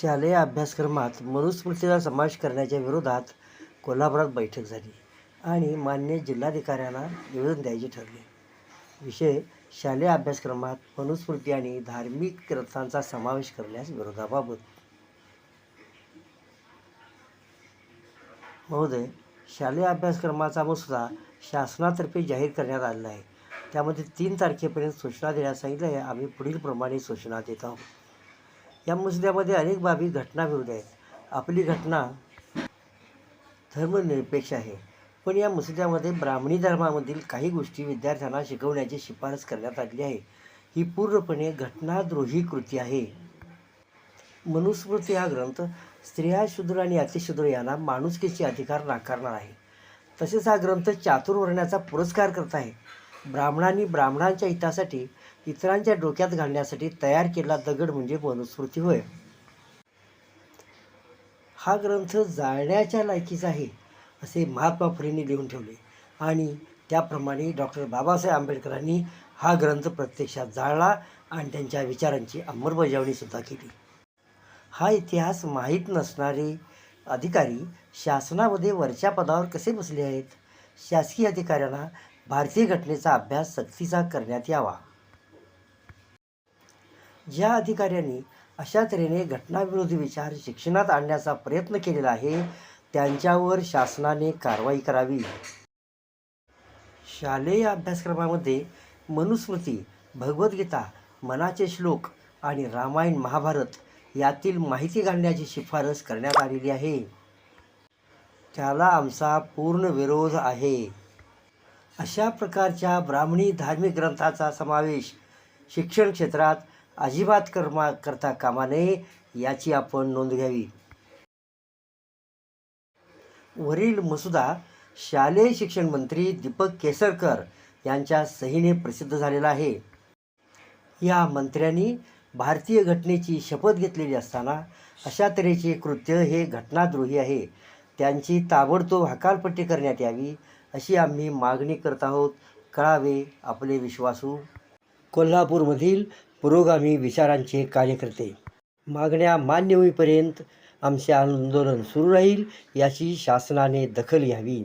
शालेय अभ्यासक्रमात मनुस्मृतीचा समावेश करण्याच्या विरोधात कोल्हापुरात बैठक झाली आणि मान्य जिल्हाधिकाऱ्यांना निवेदन द्यायचे ठरले. विषय शालेय अभ्यासक्रमात मनुस्मृती आणि धार्मिक ग्रंथांचा समावेश करण्यास विरोधाबाबत. महोदय शालेय अभ्यासक्रमाचा मसुदा शासनातर्फे जाहीर करण्यात आलेला आहे. त्यामध्ये तीन तारखेपर्यंत सूचना देण्यास सांगितलं आहे. आम्ही पुढीलप्रमाणे सूचना देत आहोत. या मसुद्यामध्ये अनेक बाबी घटनाविरुद्ध आहेत. आपली घटना धर्मनिरपेक्ष आहे. पण या मसुद्यामध्ये ब्राह्मणी धर्मामधील काही गोष्टी विद्यार्थ्यांना शिकवण्याची शिफारस करण्यात आली आहे. ही पूर्णपणे घटनाद्रोही कृती आहे. मनुस्मृती हा ग्रंथ स्त्रिया शूद्र आणि अतिशूद्र यांना माणुसकीचे अधिकार नाकारणार आहे. तसेच हा ग्रंथ चातुर्वर्ण्याचा पुरस्कार करत आहे. ब्राह्मणांनी ब्राह्मणांच्या हितासाठी इतरांच्या डोक्यात घालण्यासाठी तयार केलेला दगड म्हणजे मनुस्मृती होय. हा ग्रंथ जाळण्याच्या लायकीचा आहे असे महात्मा फुलेंनी लिहून ठेवले. आणि त्याप्रमाणे डॉक्टर बाबासाहेब आंबेडकरांनी हा ग्रंथ प्रत्यक्षात जाळला आणि त्यांच्या विचारांची अंमलबजावणीसुद्धा केली. हा इतिहास माहीत नसणारे अधिकारी शासनामध्ये वरच्या पदावर कसे बसले आहेत? शासकीय अधिकाऱ्यांना भारतीय घटनेचा अभ्यास सक्तीचा करण्यात यावा. ज्या अधिकाऱ्यांनी अशा तऱ्हेने घटनाविरोधी विचार शिक्षणात आणण्याचा प्रयत्न केलेला आहे त्यांच्यावर शासनाने कारवाई करावी. शालेय अभ्यासक्रमामध्ये मनुस्मृती भगवद्गीता मनाचे श्लोक आणि रामायण महाभारत यातील माहिती घालण्याची शिफारस करण्यात आलेली आहे. त्याला आमचा पूर्ण विरोध आहे. अशा प्रकारच्या ब्राह्मणी धार्मिक ग्रंथाचा समावेश शिक्षण क्षेत्रात अजिबात कर्मा करता कामा नये याची आपण नोंद घ्यावी. वरील मसुदा शालेय शिक्षण मंत्री दीपक केसरकर यांच्या सहीने प्रसिद्ध झालेला आहे. या मंत्र्यांनी भारतीय घटनेची शपथ घेतलेली असताना अशा तऱ्हेचे कृत्य हे घटनाद्रोही आहे. त्यांची ताबडतोब हकालपट्टी करण्यात यावी अशी आम्ही मागणी करत आहोत. कळावे आपले विश्वासू. कोल्हापूरमधील पुरोगामी विचारांचे कार्यकर्ते. मागण्या मान्य होईपर्यंत आमचे आंदोलन सुरू राहील याची शासनाने दखल घ्यावी.